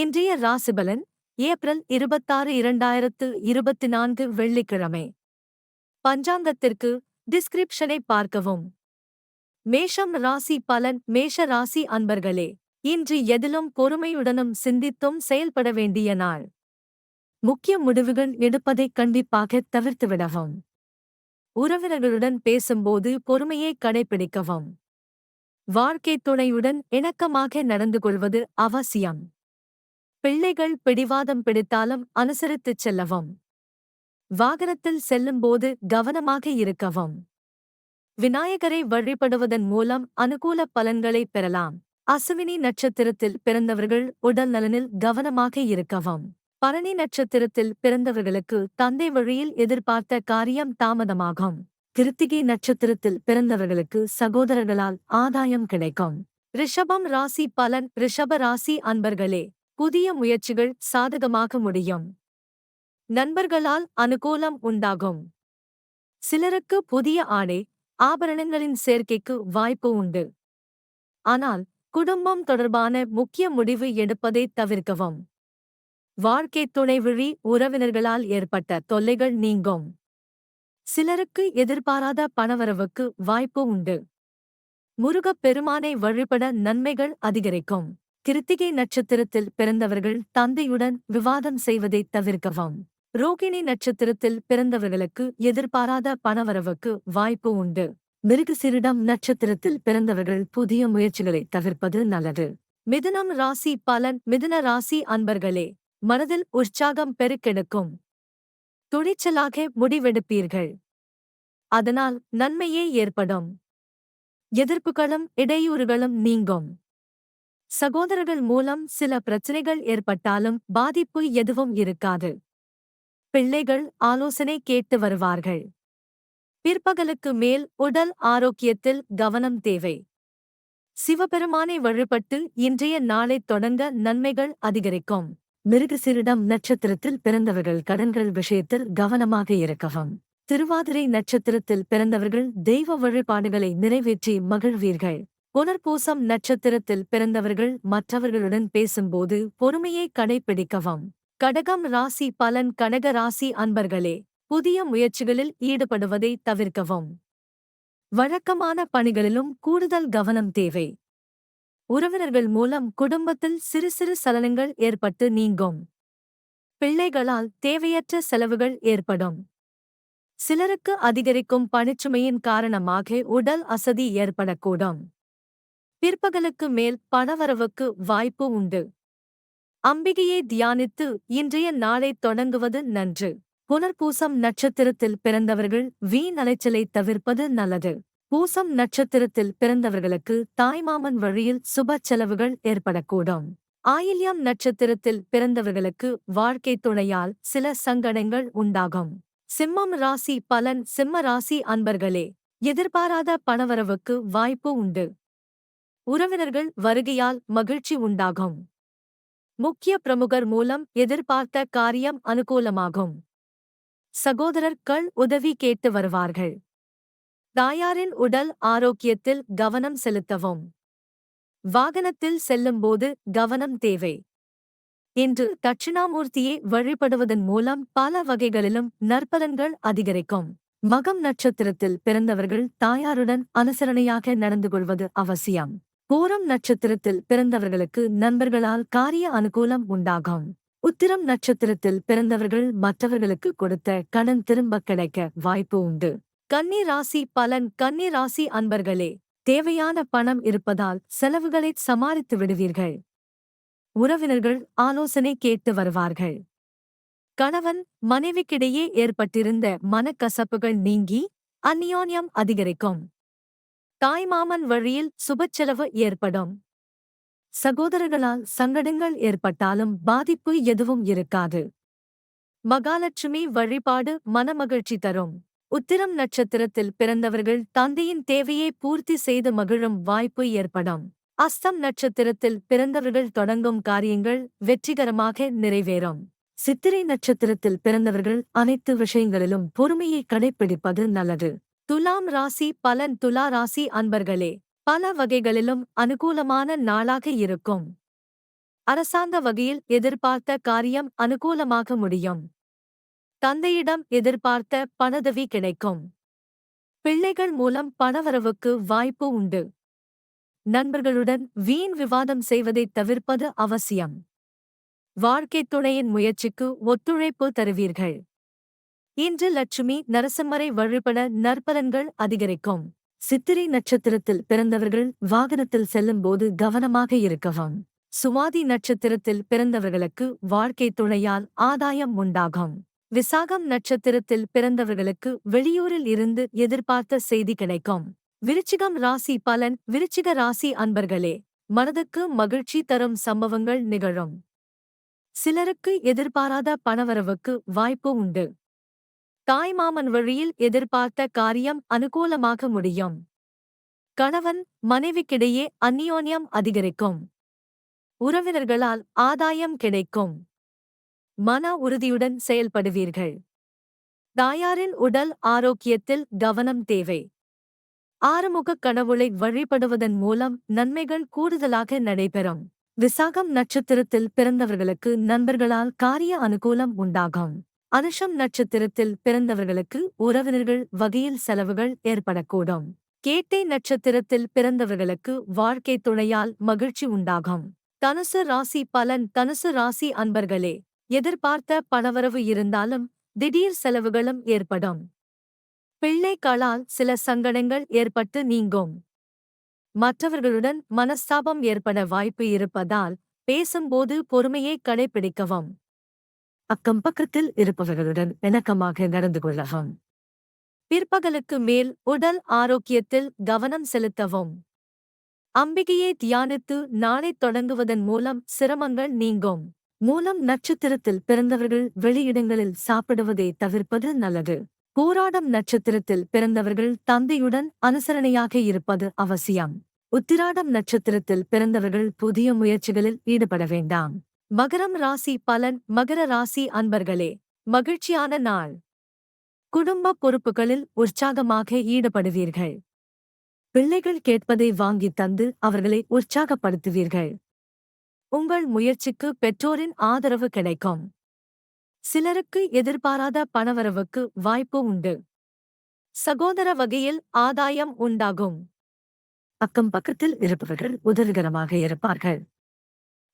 இன்றைய ராசிபலன் ஏப்ரல் இருபத்தாறு இரண்டாயிரத்து இருபத்தி நான்கு வெள்ளிக்கிழமை. பஞ்சாங்கத்திற்கு டிஸ்கிரிப்ஷனை பார்க்கவும். மேஷம் ராசி பலன் மேஷ ராசி அன்பர்களே இன்று எதிலும் பொறுமையுடனும் சிந்தித்தும் செயல்பட வேண்டிய நாள். முக்கிய முடிவுகள் எடுப்பதைக் கண்டிப்பாக தவிர்த்துவிடவும். உறவினர்களுடன் பேசும்போது பொறுமையை கடைபிடிக்கவும். வாழ்க்கை துணையுடன் இணக்கமாக நடந்து கொள்வது அவசியம். பிள்ளைகள் பிடிவாதம் பிடித்தாலும் அனுசரித்துச் செல்லவும். வாகனத்தில் செல்லும்போது கவனமாக இருக்கவும். விநாயகரை வழிபடுவதன் மூலம் அனுகூல பலன்களை பெறலாம். அசுவினி நட்சத்திரத்தில் பிறந்தவர்கள் உடல் நலனில் கவனமாக இருக்கவும். பரணி நட்சத்திரத்தில் பிறந்தவர்களுக்கு தந்தை வழியில் எதிர்பார்த்த காரியம் தாமதமாகும். கிருத்திகை நட்சத்திரத்தில் பிறந்தவர்களுக்கு சகோதரர்களால் ஆதாயம் கிடைக்கும். ரிஷபம் ராசி பலன். ரிஷப ராசி அன்பர்களே புதிய முயற்சிகள் சாதகமாக முடியும். நண்பர்களால் அனுகூலம் உண்டாகும். சிலருக்கு புதிய ஆடை ஆபரணங்களின் சேர்க்கைக்கு வாய்ப்பு உண்டு. ஆனால் குடும்பம் தொடர்பான முக்கிய முடிவு எடுப்பதை தவிர்க்கவும். வாழ்க்கை துணைவிழி உறவினர்களால் ஏற்பட்ட தொல்லைகள் நீங்கும். சிலருக்கு எதிர்பாராத பணவரவுக்கு வாய்ப்பு உண்டு. முருகப் பெருமானை வழிபட நன்மைகள் அதிகரிக்கும். கிருத்திகை நட்சத்திரத்தில் பிறந்தவர்கள் தந்தையுடன் விவாதம் செய்வதை தவிர்க்கவும். ரோகிணி நட்சத்திரத்தில் பிறந்தவர்களுக்கு எதிர்பாராத பணவரவுக்கு வாய்ப்பு உண்டு. மிருகசிரிடம் நட்சத்திரத்தில் பிறந்தவர்கள் புதிய முயற்சிகளை தவிர்ப்பது நல்லது. மிதுனம் ராசி பலன் மிதுன ராசி அன்பர்களே மனதில் உற்சாகம் பெருக்கெடுக்கும். துணிச்சலாக முடிவெடுப்பீர்கள். அதனால் நன்மையே ஏற்படும். எதிர்ப்புகளும் இடையூறுகளும் நீங்கும். சகோதரர்கள் மூலம் சில பிரச்சனைகள் ஏற்பட்டாலும் பாதிப்பு எதுவும் இருக்காது. பிள்ளைகள் ஆலோசனை கேட்டு வருவார்கள். பிற்பகலுக்கு மேல் உடல் ஆரோக்கியத்தில் கவனம் தேவை. சிவபெருமானை வழிபட்டு இன்றைய நாளைத் தொடங்க நன்மைகள் அதிகரிக்கும். மிருகசிரிடம் நட்சத்திரத்தில் பிறந்தவர்கள் கடன்கள் விஷயத்தில் கவனமாக இருக்கவும். திருவாதிரை நட்சத்திரத்தில் பிறந்தவர்கள் தெய்வ வழிபாடுகளை நிறைவேற்றி மகிழ்வீர்கள். புனர்பூசம் நட்சத்திரத்தில் பிறந்தவர்கள் மற்றவர்களுடன் பேசும்போது பொறுமையை கடைபிடிக்கவும் கடகம் ராசி பலன் கடக ராசி அன்பர்களே புதிய முயற்சிகளில் ஈடுபடுவதை தவிர்க்கவும். வழக்கமான பணிகளிலும் கூடுதல் கவனம் தேவை. உறவினர்கள் மூலம் குடும்பத்தில் சிறு சிறு சலனங்கள் ஏற்பட்டு நீங்கும். பிள்ளைகளால் தேவையற்ற செலவுகள் ஏற்படும். சிலருக்கு அதிகரிக்கும் பணிச்சுமையின் காரணமாக உடல் அசதி ஏற்படக்கூடும். பிற்பகலுக்கு மேல் பணவரவுக்கு வாய்ப்பு உண்டு. அம்பிகையை தியானித்து இன்றைய நாளை தொடங்குவது நன்று. புனர்பூசம் நட்சத்திரத்தில் பிறந்தவர்கள் வீண் அலைச்சலை தவிர்ப்பது நல்லது. பூசம் நட்சத்திரத்தில் பிறந்தவர்களுக்கு தாய்மாமன் வழியில் சுப செலவுகள் ஏற்படக்கூடும். ஆயில்யம் நட்சத்திரத்தில் பிறந்தவர்களுக்கு வாழ்க்கை துணையால் சில சங்கடங்கள் உண்டாகும். சிம்மம் ராசி பலன். சிம்ம ராசி அன்பர்களே எதிர்பாராத பணவரவுக்கு வாய்ப்பு உண்டு. உறவினர்கள் வருகையால் மகிழ்ச்சி உண்டாகும். முக்கிய பிரமுகர் மூலம் எதிர்பார்த்த காரியம் அனுகூலமாகும். சகோதரர்கள் உதவி கேட்டு வருவார்கள். தாயாரின் உடல் ஆரோக்கியத்தில் கவனம் செலுத்தவும். வாகனத்தில் செல்லும்போது கவனம் தேவை. இன்று தட்சிணாமூர்த்தியை வழிபடுவதன் மூலம் பல வகைகளிலும் நற்பலன்கள் அதிகரிக்கும். மகம் நட்சத்திரத்தில் பிறந்தவர்கள் தாயாருடன் அனுசரணையாக நடந்து கொள்வது அவசியம். பூரம் நட்சத்திரத்தில் பிறந்தவர்களுக்கு நண்பர்களால் காரிய அனுகூலம் உண்டாகும். உத்திரம் நட்சத்திரத்தில் பிறந்தவர்கள் மற்றவர்களுக்கு கொடுத்த கடன் திரும்ப கிடைக்க வாய்ப்பு உண்டு. கன்னி ராசி பலன். கன்னி ராசி அன்பர்களே தேவையான பணம் இருப்பதால் செலவுகளை சமாளித்து விடுவீர்கள். உறவினர்கள் ஆலோசனை கேட்டு வருவார்கள். கணவன் மனைவிக்கிடையே ஏற்பட்டிருந்த மனக்கசப்புகள் நீங்கி அந்நியோன்யம் அதிகரிக்கும். தாய்மாமன் வழியில் சுபச்செலவு ஏற்படும். சகோதரர்களால் சங்கடங்கள் ஏற்பட்டாலும் பாதிப்பு எதுவும் இருக்காது. மகாலட்சுமி வழிபாடு மனமகிழ்ச்சி தரும். உத்திரம் நட்சத்திரத்தில் பிறந்தவர்கள் தந்தையின் தேவையை பூர்த்தி செய்து மகிழும் வாய்ப்பு ஏற்படும். அஸ்தம் நட்சத்திரத்தில் பிறந்தவர்கள் தொடங்கும் காரியங்கள் வெற்றிகரமாக நிறைவேறும். சித்திரை நட்சத்திரத்தில் பிறந்தவர்கள் அனைத்து விஷயங்களிலும் பொறுமையை கடைப்பிடிப்பது நல்லது. துலாம் ராசி பலன் துலா ராசி அன்பர்களே பல வகைகளிலும் அனுகூலமான நாளாக இருக்கும். அரசாங்க வகையில் எதிர்பார்த்த காரியம் அனுகூலமாக முடியும். தந்தையிடம் எதிர்பார்த்த பணதவி கிடைக்கும். பிள்ளைகள் மூலம் பணவரவுக்கு வாய்ப்பு உண்டு. நண்பர்களுடன் வீண் விவாதம் செய்வதைத் தவிர்ப்பது அவசியம். வாழ்க்கைத் துணையின் முயற்சிக்கு ஒத்துழைப்பு தருவீர்கள். இன்று லட்சுமி நரசிம்மரை வழிபட நற்பலன்கள் அதிகரிக்கும். சித்திரை நட்சத்திரத்தில் பிறந்தவர்கள் வாகனத்தில் செல்லும்போது கவனமாக இருக்கவும். சுவாதி நட்சத்திரத்தில் பிறந்தவர்களுக்கு வாழ்க்கைத் துணையால் ஆதாயம் உண்டாகும். விசாகம் நட்சத்திரத்தில் பிறந்தவர்களுக்கு வெளியூரில் இருந்து எதிர்பார்த்த செய்தி கிடைக்கும். விருச்சிகம் ராசி பலன் விருச்சிக ராசி அன்பர்களே மனதுக்கு மகிழ்ச்சி தரும் சம்பவங்கள் நிகழும். சிலருக்கு எதிர்பாராத பணவரவுக்கு வாய்ப்பு உண்டு. தாய்மாமன் வழியில் எதிர்பார்த்த காரியம் அனுகூலமாக முடியும். கணவன் மனைவிக்கிடையே அந்நியோன்யம் அதிகரிக்கும். உறவினர்களால் ஆதாயம் கிடைக்கும். மன உறுதியுடன் செயல்படுவீர்கள். தாயாரின் உடல் ஆரோக்கியத்தில் கவனம் தேவை. ஆறுமுகக் கடவுளை வழிபடுவதன் மூலம் நன்மைகள் கூடுதலாக நடைபெறும். விசாகம் நட்சத்திரத்தில் பிறந்தவர்களுக்கு நண்பர்களால் காரிய அனுகூலம் உண்டாகும். அனுஷம் நட்சத்திரத்தில் பிறந்தவர்களுக்கு உறவினர்கள் வகையில் செலவுகள் ஏற்படக்கூடும். கேட்டை நட்சத்திரத்தில் பிறந்தவர்களுக்கு வாழ்க்கை துணையால் மகிழ்ச்சி உண்டாகும். தனுசு ராசி பலன் தனுசு ராசி அன்பர்களே எதிர்பார்த்த பணவரவு இருந்தாலும் திடீர் செலவுகளும் ஏற்படும். பிள்ளைகளால் சில சங்கடங்கள் ஏற்பட்டு நீங்கும். மற்றவர்களுடன் மனஸ்தாபம் ஏற்பட வாய்ப்பு இருப்பதால் பேசும்போது பொறுமையை கடைபிடிக்கவும். அக்கம் பக்கத்தில் இருப்பவர்களுடன் இணக்கமாக நடந்து கொள்ளவும். பிற்பகலுக்கு மேல் உடல் ஆரோக்கியத்தில் கவனம் செலுத்தவும். அம்பிகையை தியானித்து நாளை தொடங்குவதன் மூலம் சிரமங்கள் நீங்கும். மூலம் நட்சத்திரத்தில் பிறந்தவர்கள் வெளியிடங்களில் சாப்பிடுவதை தவிர்ப்பது நல்லது. போராடம் நட்சத்திரத்தில் பிறந்தவர்கள் தந்தையுடன் அனுசரணையாக இருப்பது அவசியம். உத்திராடம் நட்சத்திரத்தில் பிறந்தவர்கள் புதிய முயற்சிகளில் ஈடுபட வேண்டாம். மகரம் ராசி பலன் மகர ராசி அன்பர்களே மகிழ்ச்சியான நாள். குடும்ப பொறுப்புகளில் உற்சாகமாக ஈடுபடுவீர்கள். பிள்ளைகள் கேட்பதை வாங்கித் தந்து அவர்களை உற்சாகப்படுத்துவீர்கள். உங்கள் முயற்சிக்கு பெற்றோரின் ஆதரவு கிடைக்கும். சிலருக்கு எதிர்பாராத பணவரவுக்கு வாய்ப்பு உண்டு. சகோதர வகையில் ஆதாயம் உண்டாகும். அக்கம் பக்கத்தில் இருப்பவர்கள் உதவிகரமாக இருப்பார்கள்.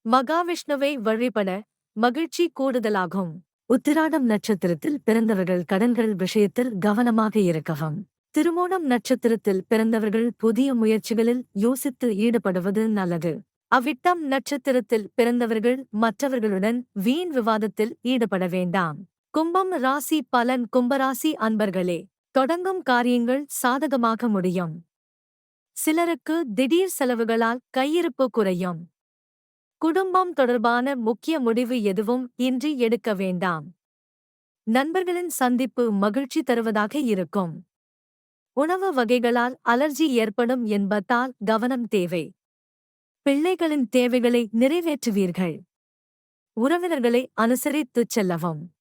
மகாவிஷ்ணுவை வழிபட மகிழ்ச்சி கூடுதலாகும். உத்திராடம் நட்சத்திரத்தில் பிறந்தவர்கள் கடன்கள் விஷயத்தில் கவனமாக இருக்கவும். திருமோணம் நட்சத்திரத்தில் பிறந்தவர்கள் புதிய முயற்சிகளில் யோசித்து ஈடுபடுவது நல்லது. அவ்விட்டம் நட்சத்திரத்தில் பிறந்தவர்கள் மற்றவர்களுடன் வீண் விவாதத்தில் ஈடுபட வேண்டாம். கும்பம் ராசி பலன் கும்பராசி அன்பர்களே தொடங்கும் காரியங்கள் சாதகமாக முடியும். சிலருக்கு திடீர் செலவுகளால் கையிருப்பு குறையும். குடும்பம் தொடர்பான முக்கிய முடிவு எதுவும் இன்றி எடுக்க வேண்டாம். நண்பர்களின் சந்திப்பு மகிழ்ச்சி தருவதாக இருக்கும். உணவு வகைகளால் அலர்ஜி ஏற்படும் என்பதால் கவனம் தேவை. பிள்ளைகளின் தேவைகளை நிறைவேற்றுவீர்கள். உறவினர்களை அனுசரித்துச் செல்லவும்.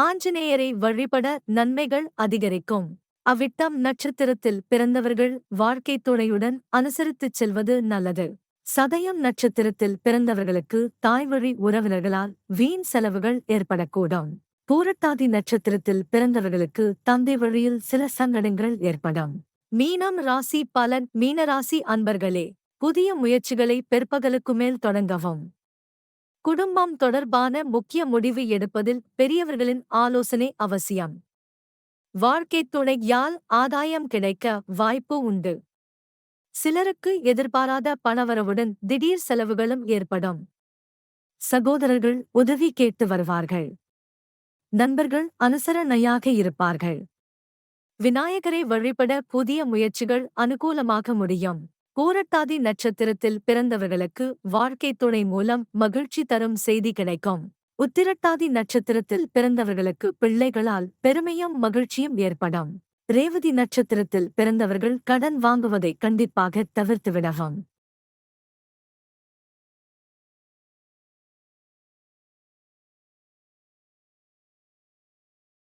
ஆஞ்சநேயரை வழிபட நன்மைகள் அதிகரிக்கும். அவ்விட்டம் நட்சத்திரத்தில் பிறந்தவர்கள் வாழ்க்கைத் துணையுடன் அனுசரித்துச் செல்வது நல்லது. சதயம் நட்சத்திரத்தில் பிறந்தவர்களுக்கு தாய்வழி உறவினர்களால் வீண் செலவுகள் ஏற்படக்கூடும். பூரட்டாதி நட்சத்திரத்தில் பிறந்தவர்களுக்கு தந்தை வழியில் சில சங்கடங்கள் ஏற்படும். மீனம் ராசி பலன் மீனராசி அன்பர்களே புதிய முயற்சிகளை பிற்பகலுக்கு மேல் தொடங்கவும். குடும்பம் தொடர்பான முக்கிய முடிவு எடுப்பதில் பெரியவர்களின் ஆலோசனை அவசியம். வாழ்க்கைத் துணையால் ஆதாயம் கிடைக்க வாய்ப்பு உண்டு. சிலருக்கு எதிர்பாராத பணவரவுடன் திடீர் செலவுகளும் ஏற்படும். சகோதரர்கள் உதவி கேட்டு வருவார்கள். நண்பர்கள் அனுசரணையாக இருப்பார்கள். விநாயகரை வழிபட புதிய முயற்சிகள் அனுகூலமாக முடியும். பூரட்டாதி நட்சத்திரத்தில் பிறந்தவர்களுக்கு வாழ்க்கை துணை மூலம் மகிழ்ச்சி தரும் செய்தி கிடைக்கும். உத்திரட்டாதி நட்சத்திரத்தில் பிறந்தவர்களுக்கு பிள்ளைகளால் பெருமையும் மகிழ்ச்சியும் ஏற்படும். ரேவதி நட்சத்திரத்தில் பிறந்தவர்கள் கடன் வாங்குவதை கண்டிப்பாக தவிர்த்துவிடவும்